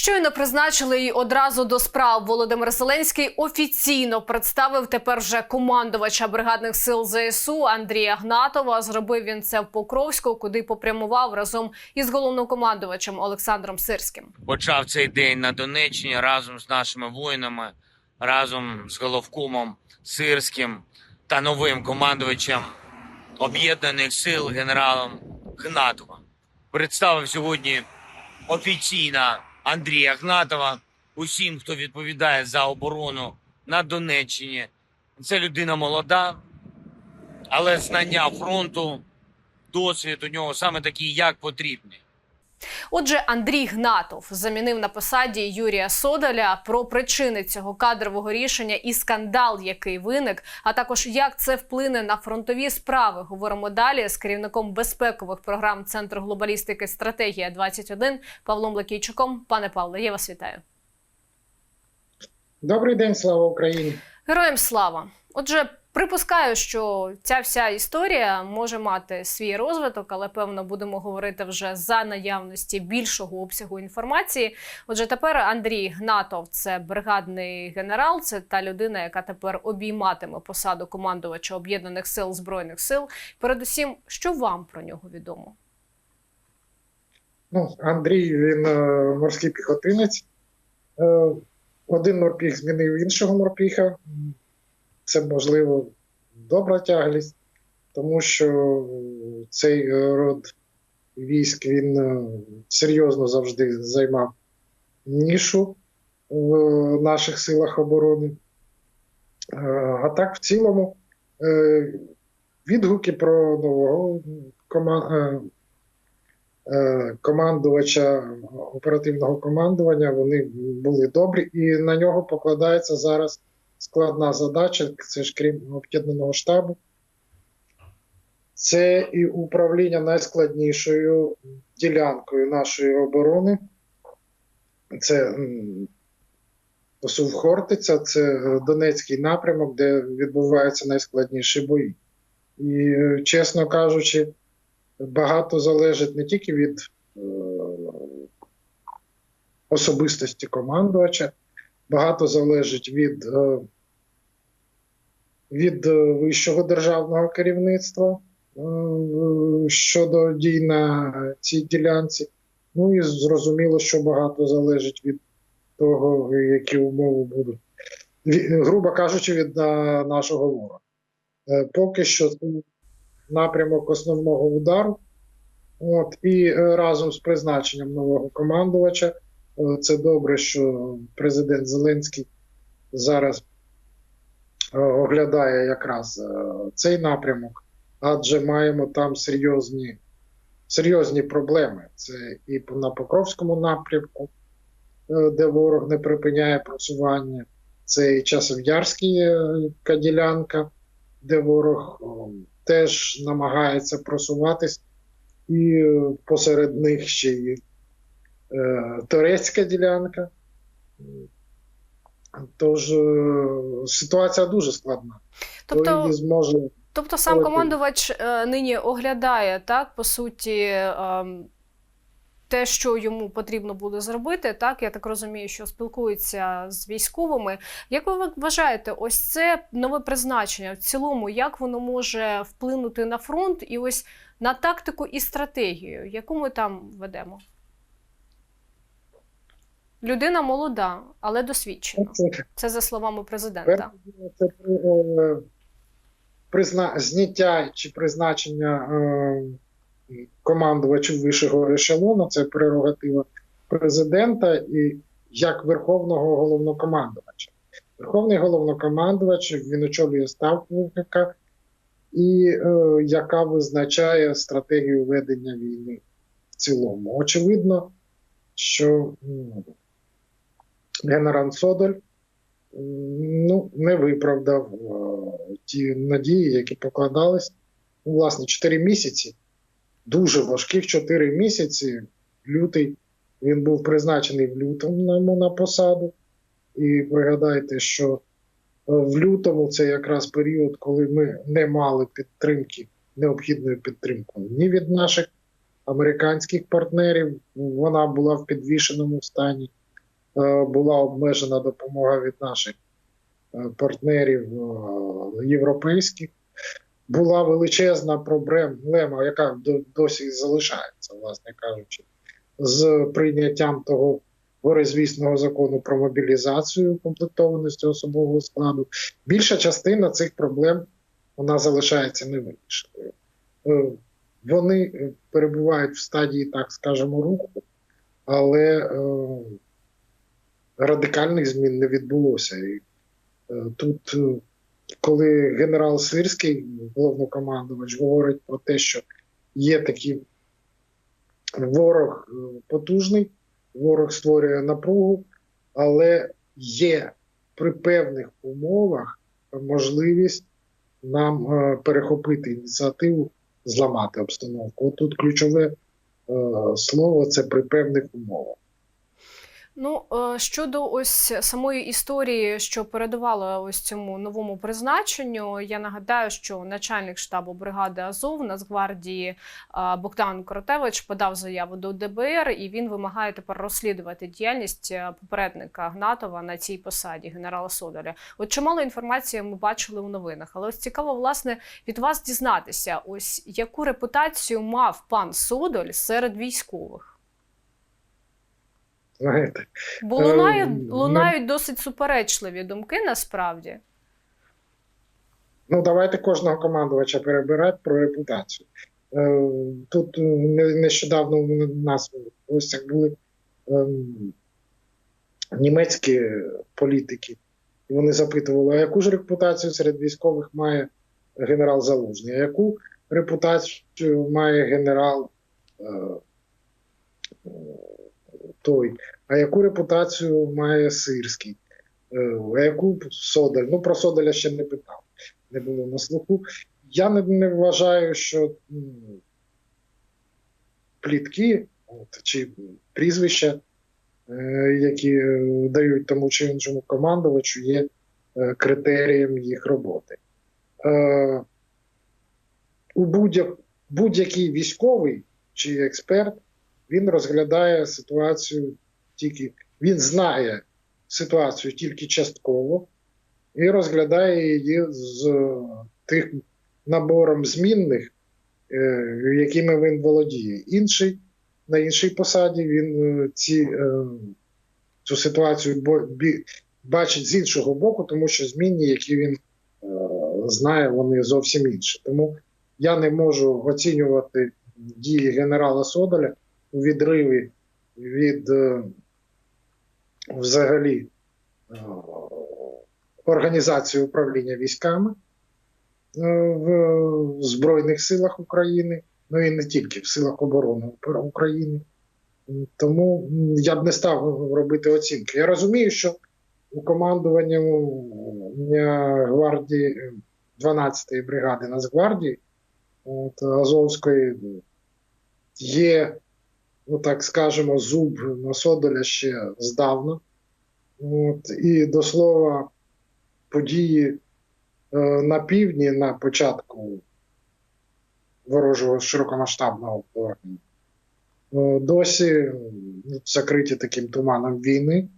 Щойно призначили і одразу до справ Володимир Зеленський офіційно представив тепер вже командувача бригадних сил ЗСУ Андрія Гнатова. Зробив він це в Покровську, куди попрямував разом із головнокомандувачем Олександром Сирським. почав цей день на Донеччині разом з нашими воїнами, разом з головкомом Сирським та новим командувачем об'єднаних сил генералом Гнатовим. Представив сьогодні офіційно Андрія Гнатова усім, хто відповідає за оборону на Донеччині. Це людина молода, але знання фронту, досвід у нього саме такий, як потрібний. Отже, Андрій Гнатов замінив на посаді Юрія Содаля про причини цього кадрового рішення і скандал, який виник, а також як це вплине на фронтові справи. Говоримо далі з керівником безпекових програм Центру глобалістики Стратегія 21 Павлом Лакійчуком. Пане Павло, я вас вітаю. Добрий день, слава Україні. Героям слава! Отже, припускаю, що ця вся історія може мати свій розвиток, але певно будемо говорити вже за наявності більшого обсягу інформації. Отже, тепер Андрій Гнатов це бригадний генерал, це та людина, яка тепер обійматиме посаду командувача об'єднаних сил збройних сил. Передусім, що вам про нього відомо? Ну, Андрій він е, морський піхотинець. Е, один морпіх змінив іншого морпіха. Це, можливо, добра тяглість, тому що цей род військ він е, серйозно завжди займав нішу в наших силах оборони. Е, А так, в цілому, е, відгуки про нового командувача оперативного командування вони були добрі, і на нього покладається зараз складна задача. Це ж крім об'єднаного штабу. Це і управління найскладнішою ділянкою нашої оборони. Це м, Сув Хортиця, це Донецький напрямок, де відбуваються найскладніші бої. І, чесно кажучи, багато залежить не тільки від е, особистості командувача, багато залежить від, е, від е, вищого державного керівництва е, щодо дій на цій ділянці. Ну і зрозуміло, що багато залежить від того, які умови будуть. Грубо кажучи, від нашого ворога. Поки що напрямок основного удару. От, і разом з призначенням нового командувача, це добре, що президент Зеленський зараз е, оглядає якраз е, цей напрямок, адже маємо там серйозні, серйозні проблеми. Це і на Покровському напрямку, е, де ворог не припиняє просування, це і Часов'ярський ділянка, де ворог теж намагається просуватись, і посеред них ще й турецька ділянка. Тож е, ситуація дуже складна. Тобто, Хто зможе Тобто сам командувач е, нині оглядає так, по суті, те, що йому потрібно буде зробити. Так, я так розумію, що спілкується з військовими. Як ви вважаєте, ось це нове призначення в цілому, як воно може вплинути на фронт і ось на тактику і стратегію, яку ми там ведемо? Людина молода, але досвідчена. це, Це за словами президента. це е, призна, зняття чи призначення е, командувачів вищого ешелону, це прерогатива президента і як верховного головнокомандувача. Верховний головнокомандувач він очолює ставку ВКК, і е, яка визначає стратегію ведення війни в цілому. Очевидно, що м, генерал Содоль ну, не виправдав е, ті надії, які покладались. Ну, власне, 4 місяці, дуже важких 4 місяці. Лютий він був призначений в лютому на посаду. І пригадайте, що е, в лютому це якраз період, коли ми не мали підтримки, необхідної підтримки ні від наших американських партнерів. Вона була в підвішеному стані, була обмежена допомога від наших е, партнерів е, європейських. Була величезна проблема, яка досі залишається, власне кажучи, з прийняттям того горизвісного закону про мобілізацію комплектованості особового складу. Більша частина цих проблем вона залишається невирішеною. Е, Вони е, перебувають в стадії, так скажемо, руху, але е, радикальних змін не відбулося. І е, тут, е, коли генерал Сирський, головнокомандувач, говорить про те, що є такий ворог е, потужний, ворог створює напругу, але є при певних умовах можливість нам перехопити ініціативу, зламати обстановку. От тут ключове слово це при певних умовах. Ну е, щодо ось самої історії, що передувала ось цьому новому призначенню, я нагадаю, що начальник штабу бригади Азов Нацгвардії е, Богдан Коротевич подав заяву до ДБР, і він вимагає тепер розслідувати діяльність е, попередника Гнатова на цій посаді генерала Содоля. От чимало інформації ми бачили у новинах, але ось цікаво власне від вас дізнатися, ось яку репутацію мав пан Содоль серед військових. Знаєте, Бо лунають, ну- лунають досить суперечливі думки насправді. Ну, давайте кожного командувача перебирати про репутацію. Е, Тут е, нещодавно у нас в гостях були ем, німецькі політики. І вони запитували, а яку ж репутацію серед військових має генерал Залужний, а яку репутацію має генерал е, той, а яку репутацію має Сирський, е, а яку Содаль. Ну, про Содоля ще не питав не було на слуху. Я не, не вважаю, що плітки от, чи прізвища, е, які е, дають тому чи іншому командувачу, є критерієм їх роботи. У будь-як, будь-який військовий чи експерт він розглядає ситуацію тільки, він знає ситуацію тільки частково і розглядає її з е, тих набором змінних, е, якими він володіє. Інший на іншій посаді він е, ці, цю ситуацію бачить з іншого боку, тому що змінні, які він знає, вони зовсім інші. Тому я не можу оцінювати дії генерала Содоля відриві від е, взагалі е, організації управління військами е, в Збройних силах України, ну і не тільки в силах оборони України. Тому я б не став робити оцінки. Я розумію, що у командуванні гвардії 12-ї бригади Нацгвардії от, Азовської є, ну так скажемо, зуб на Содоля ще здавна. От, і до слова, події е, на півдні на початку ворожого широкомасштабного вторгнення е, досі закриті таким туманом війни.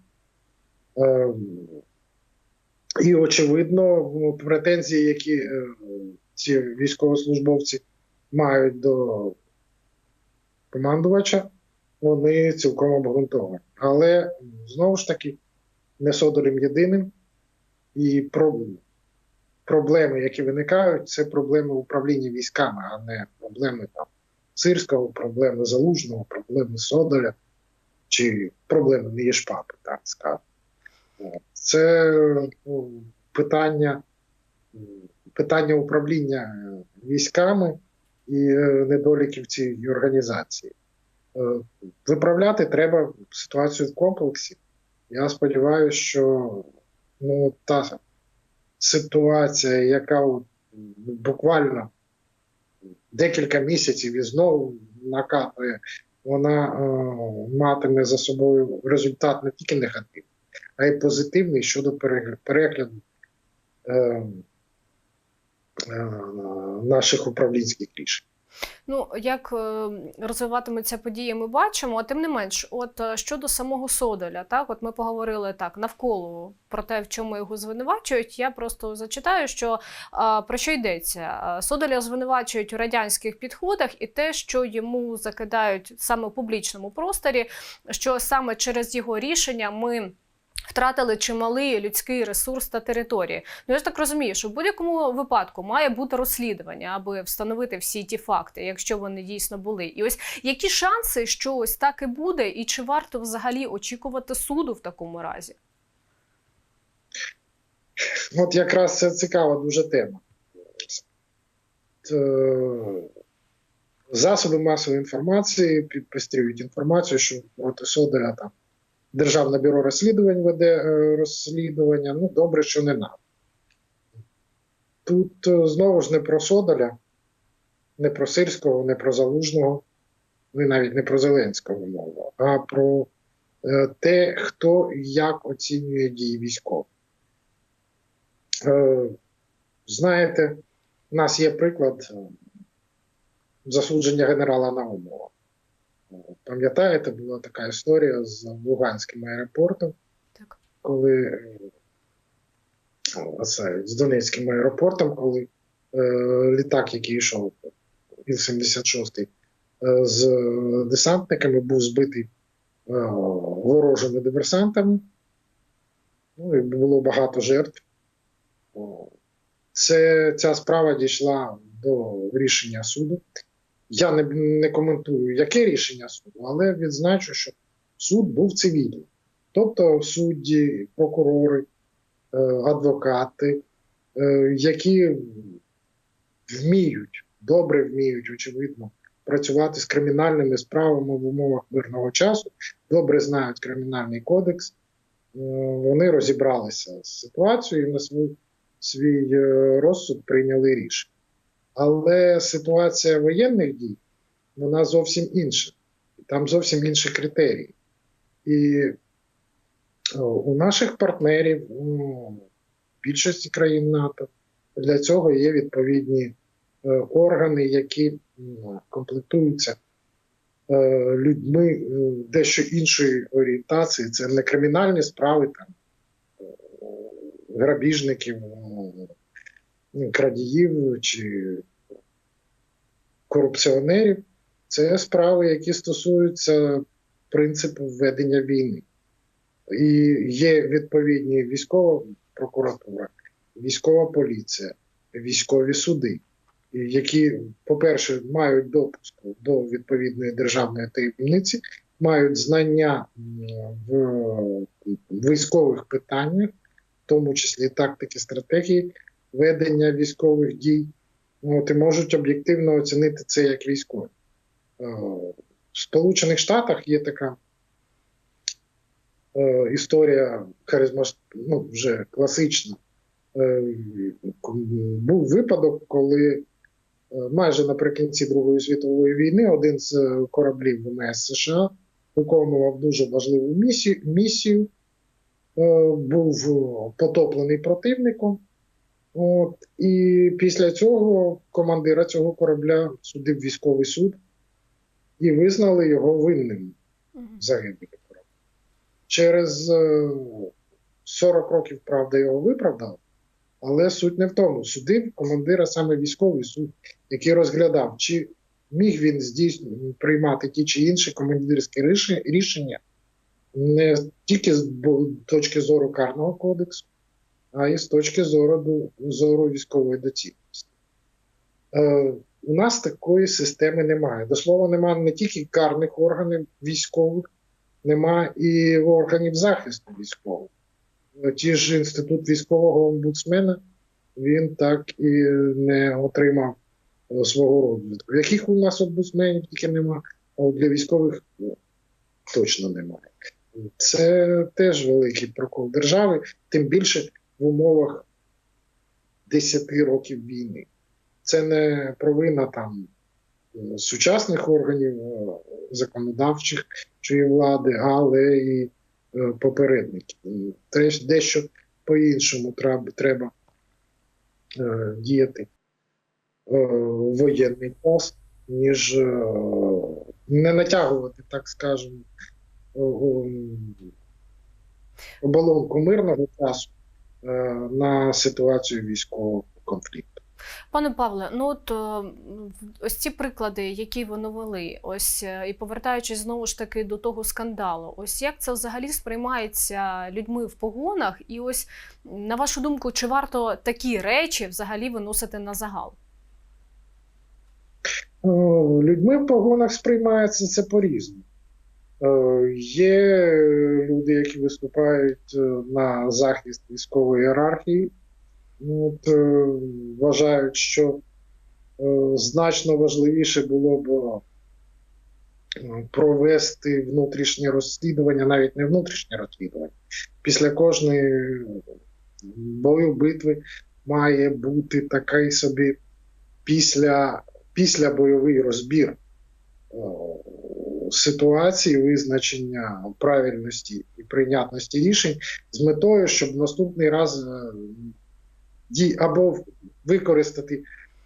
Е, і, очевидно, ну, претензії, які е, ці військовослужбовці мають до командувача, вони цілком обґрунтовані. Але знову ж таки, не Содолем єдиним. І про, проблеми, які виникають, це проблеми управління військами, а не проблеми там Сирського, проблеми Залужного, проблеми Содоля чи проблеми Неєшпапи, так. От. Це ну, питання, питання управління військами і е, недоліків цієї організації. Е, Виправляти треба ситуацію в комплексі. Я сподіваюся, що ну, та ситуація, яка буквально декілька місяців і знову накатує, вона е, матиме за собою результат не тільки негативний, а й позитивний щодо перегляду е, е, наших управлінських рішень. Ну, як е, розвиватимуться події, ми бачимо. А тим не менш, от е, щодо самого Содоля, так, от ми поговорили так навколо про те, в чому його звинувачують. Я просто зачитаю, що про що йдеться. Содоля звинувачують у радянських підходах і те, що йому закидають саме в публічному просторі, що саме через його рішення ми. Втратили чималий людський ресурс та території. Ну я ж так розумію, що в будь-якому випадку має бути розслідування, аби встановити всі ті факти, якщо вони дійсно були. І ось які шанси, що ось так і буде, і чи варто взагалі очікувати суду в такому разі? От якраз це цікава дуже тема. Е, Засоби масової інформації підпострюють інформацію, що проти Содоля там Державне бюро розслідувань веде е, розслідування. Ну, добре, що не нам. Тут е, знову ж не про Содоля, не про Сирського, не про Залужного, ну і навіть не про Зеленського мова, а про е, те, хто як оцінює дії військових. Знаєте, у нас є приклад засудження генерала Наумова. Пам'ятаєте, була така історія з Луганським аеропортом, Так. коли е, оце, з Донецьким аеропортом, коли е, літак, який йшов Іл-76 е, з десантниками, був збитий е, ворожими диверсантами. Ну, і було багато жертв. Це, ця справа дійшла до рішення суду. Я не, не коментую, яке рішення суду, але відзначу, що суд був цивільний. Тобто судді, прокурори, е, адвокати, е, які вміють, добре вміють, очевидно, працювати з кримінальними справами в умовах мирного часу, добре знають кримінальний кодекс, е, вони розібралися з ситуацією і на свій, свій розсуд прийняли рішення. Але ситуація воєнних дій вона зовсім інша. Там зовсім інші критерії. І у наших партнерів, у більшості країн НАТО, для цього є відповідні е, органи, які комплектуються е, людьми е, дещо іншої орієнтації. Це не кримінальні справи, там, е, грабіжників, е, крадіїв чи корупціонерів. Це справи, які стосуються принципу ведення війни. І є відповідні військова прокуратура, військова поліція, військові суди, які, по-перше, мають допуск до відповідної державної таємниці, мають знання в військових питаннях, в тому числі тактики, стратегії ведення військових дій. От, і можуть об'єктивно оцінити це як військові. Е, В Сполучених Штатах є така е, історія харизма, ну, вже класична. Е, був випадок, коли е, майже наприкінці Другої світової війни один з е, кораблів ВМС США виконував дуже важливу місію, місію е, був потоплений противником. От, і після цього командира цього корабля судив військовий суд і визнали його винним загибелі корабля. Через е, 40 років, правда, його виправдали, але суть не в тому. Судив командира саме військовий суд, який розглядав, чи міг він здійснювати приймати ті чи інші командирські рішення не тільки з точки зору карного кодексу, а і з точки зору, зору військової доцільності. Е, у нас такої системи немає. До слова, немає не тільки карних органів військових, немає і органів захисту військових. Е, Ті ж інститут військового омбудсмена він так і не отримав е, свого розвитку. Яких у нас омбудсменів тільки немає, а для військових ну, точно немає. Це теж великий прокол держави, тим більше в умовах 10 років війни. Це не провина там е, сучасних органів е, законодавчих чи влади, але і е, попередників. Теж дещо по-іншому треба, діяти е, воєнний час. ніж не натягувати, так скажемо, оболонку мирного часу на ситуацію військового конфлікту. Пане Павле, ну от е, ось ці приклади, які ви навели, ось е, і повертаючись знову ж таки до того скандалу, ось як це взагалі сприймається людьми в погонах, і ось на вашу думку, чи варто такі речі взагалі виносити на загал? Е, Людьми в погонах сприймається це по-різному. Е, Є люди, які виступають е, на захист військової ієрархії, от, е, вважають, що е, значно важливіше було б е, провести внутрішнє розслідування, навіть не внутрішнє розслідування. Після кожної бою битви має бути такий собі після після бойовий розбір е, ситуації, визначення правильності і прийнятності рішень з метою, щоб наступний раз е, дій або використати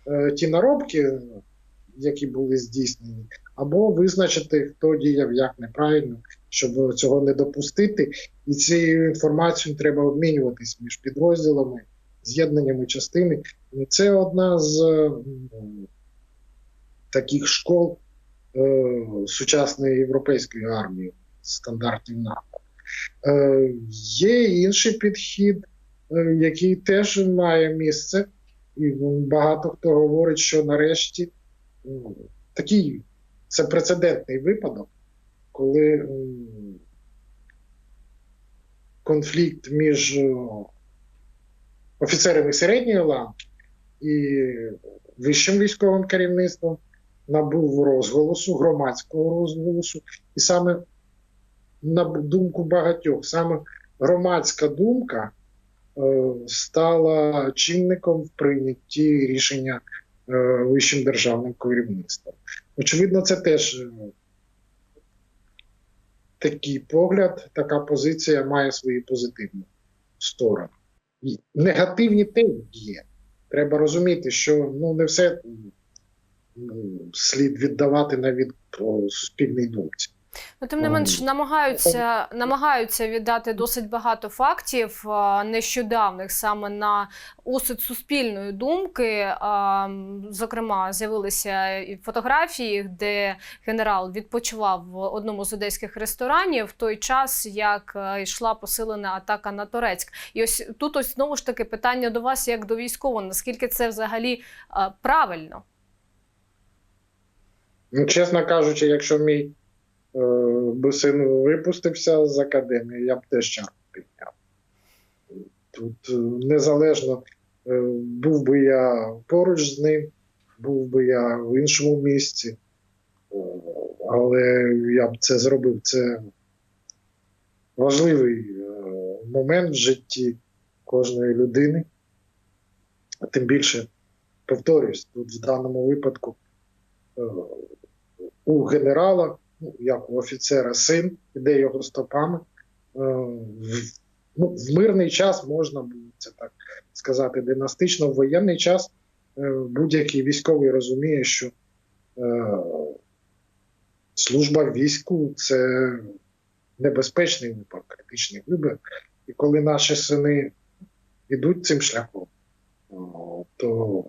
е, ті наробки, які були здійснені, або визначити, хто діяв як неправильно, щоб цього не допустити. І цією інформацією треба обмінюватись між підрозділами, з'єднаннями частини. Це одна з таких школ е, сучасної європейської армії, стандартів НАТО. Е, є інший підхід, е, який теж має місце, і багато хто говорить, що нарешті ну, такий це прецедентний випадок, коли конфлікт між офіцерами середньої ланки і вищим військовим керівництвом набув розголосу, громадського розголосу, і саме на думку багатьох, саме громадська думка е, стала чинником в прийнятті рішення е, вищим державним керівництвом. Очевидно, це теж е, такий погляд, така позиція має свої позитивні сторони. Негативні теж є. Треба розуміти, що ну, не все слід віддавати навіть по суспільній думці. Ну, тим не менш, намагаються, намагаються віддати досить багато фактів нещодавних саме на осуд суспільної думки. Зокрема, з'явилися фотографії, де генерал відпочивав в одному з одеських ресторанів в той час, як е, йшла посилена атака на Торецьк. І ось тут ось знову ж таки питання до вас, як до військового, наскільки це взагалі правильно? Ну, чесно кажучи, якщо мій е, би син випустився з академії, я б теж чарку підняв. Тут е, незалежно, е, був би я поруч з ним, був би я в іншому місці, але я б це зробив. Це важливий момент в житті кожної людини. Тим більше, повторюсь, тут в даному випадку у генерала, ну, як у офіцера, син, іде його стопами. Е, ну, в мирний час можна це так сказати династично, в воєнний час е, будь-який військовий розуміє, що е, служба війську це небезпечний вибір, критичний вибір. І коли наші сини йдуть цим шляхом, то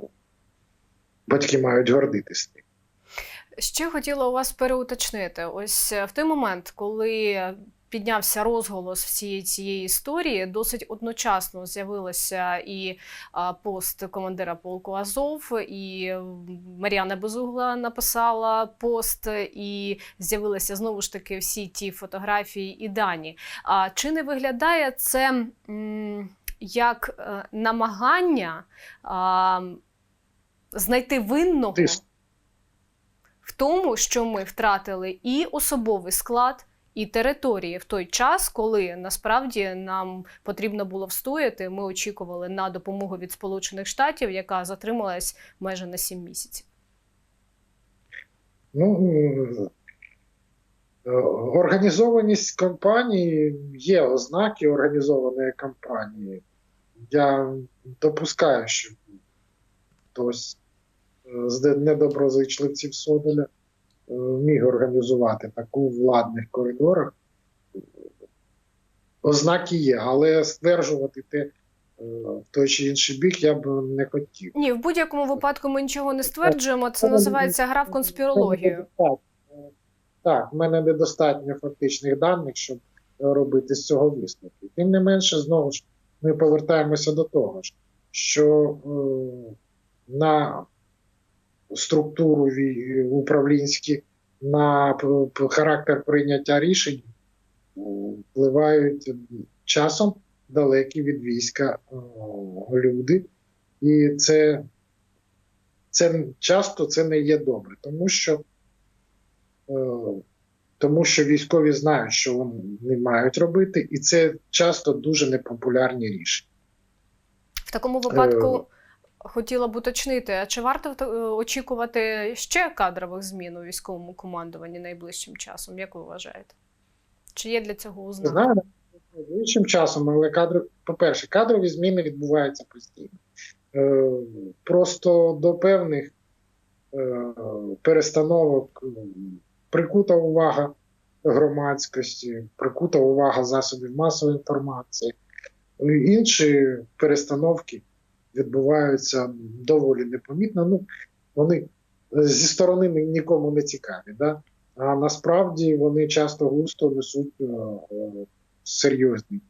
батьки мають гордитися. ним. Ще хотіла у вас переуточнити. Ось е, в той момент, коли піднявся розголос всієї цієї історії, досить одночасно з'явилася і пост командира полку Азов, і Мар'яна Безугла написала пост, і з'явилися знову ж таки всі ті фотографії і дані. А чи не виглядає це як е, намагання знайти винного? В тому, що ми втратили і особовий склад, і території в той час, коли насправді нам потрібно було встояти. Ми очікували на допомогу від Сполучених Штатів, яка затрималась майже на 7 місяців. Ну, е, організованість кампанії є ознаки організованої кампанії. Я допускаю, що хтось з недоброзичливців Соделя е, міг організувати таку в владних коридорах. Ознаки є, але стверджувати те е, в той чи інший бік я б не хотів. Ні, в будь-якому випадку ми нічого не стверджуємо. Це називається гра в конспірологію. Так, в мене недостатньо фактичних даних, щоб робити з цього висновки. Тим не менше, знову ж ми повертаємося до того, що е, на структуру управлінські, на характер прийняття рішень е, впливають часом далекі від війська е, люди. І це, це часто це не є добре, тому що Е, тому що військові знають, що вони мають робити, і це часто дуже непопулярні рішення. В такому випадку хотіла б уточнити, а чи варто е, очікувати ще кадрових змін у військовому командуванні найближчим часом? Як ви вважаєте? Чи є для цього ознаки? знаю, найближчим часом, але кадри, по-перше, кадрові зміни відбуваються постійно. Е, просто до певних е, перестановок прикута увага громадськості, прикута увага засобів масової інформації. Інші перестановки відбуваються доволі непомітно. Ну, вони е, зі сторони нікому не цікаві. Да? А насправді вони часто густо несуть е, серйозні,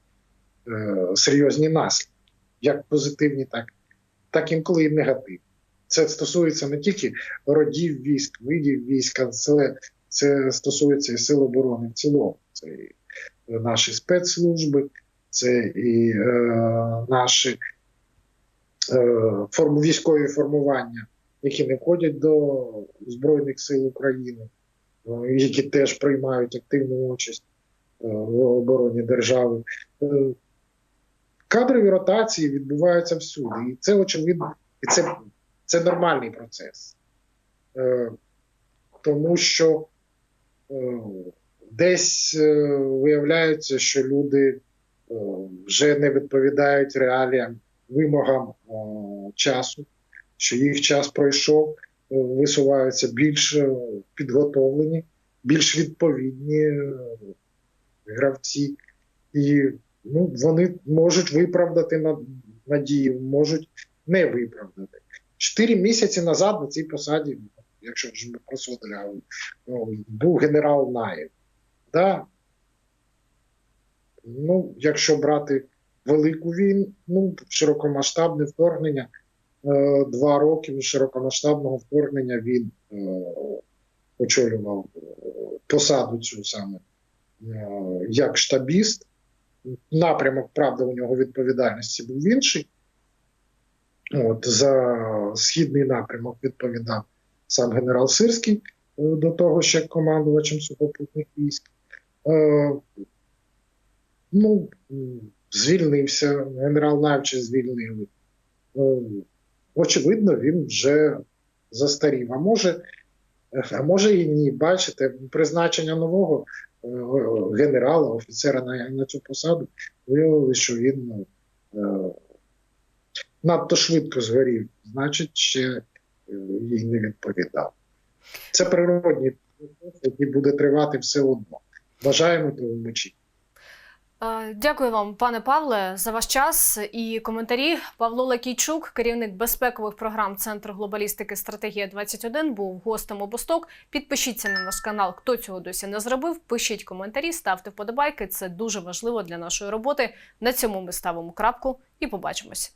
е, серйозні наслідки, як позитивні, так, так інколи і негативні. Це стосується не тільки родів військ, видів війська, це, це стосується і сил оборони в цілому. Це і наші спецслужби, це і е, наші форм, військові формування, які не входять до Збройних сил України, е, які теж приймають активну участь е, в обороні держави. Е, Кадрові ротації відбуваються всюди, і це очевидно, і це, це нормальний процес. Е, Тому що е, десь е, виявляється, що люди е, вже не відповідають реаліям, вимогам е, часу, що їх час пройшов, е, висуваються більш е, підготовлені, більш відповідні гравці, і ну, вони можуть виправдати на- надію, можуть не виправдати. Чотири місяці назад на цій посаді, якщо вже ми про ну, був генерал Наєв. Да? Ну, якщо брати велику війну, ну, широкомасштабне вторгнення, е, два роки широкомасштабного вторгнення він е, очолював е, посаду цю саме як штабіст. Напрямок, правда, у нього відповідальності був інший. От, за східний напрямок відповідав сам генерал Сирський до того, ще командувачем сухопутних військ. Е, ну, звільнився, генерал Навче звільнили. Е, очевидно, він вже застарів. А може, а може і ні. Бачите, призначення нового е, генерала, офіцера на, на цю посаду, виявилося, що він е, надто швидко згорів, значить, ще їй не відповідав. Це природній процес, який буде тривати все одно. Бажаємо того мечі. Е, Дякую вам, пане Павле, за ваш час і коментарі. Павло Лакійчук, керівник безпекових програм Центру глобалістики Стратегія 21 був гостем обосток. Підпишіться на наш канал, хто цього досі не зробив. Пишіть коментарі, ставте вподобайки. Це дуже важливо для нашої роботи. На цьому ми ставимо крапку і побачимось.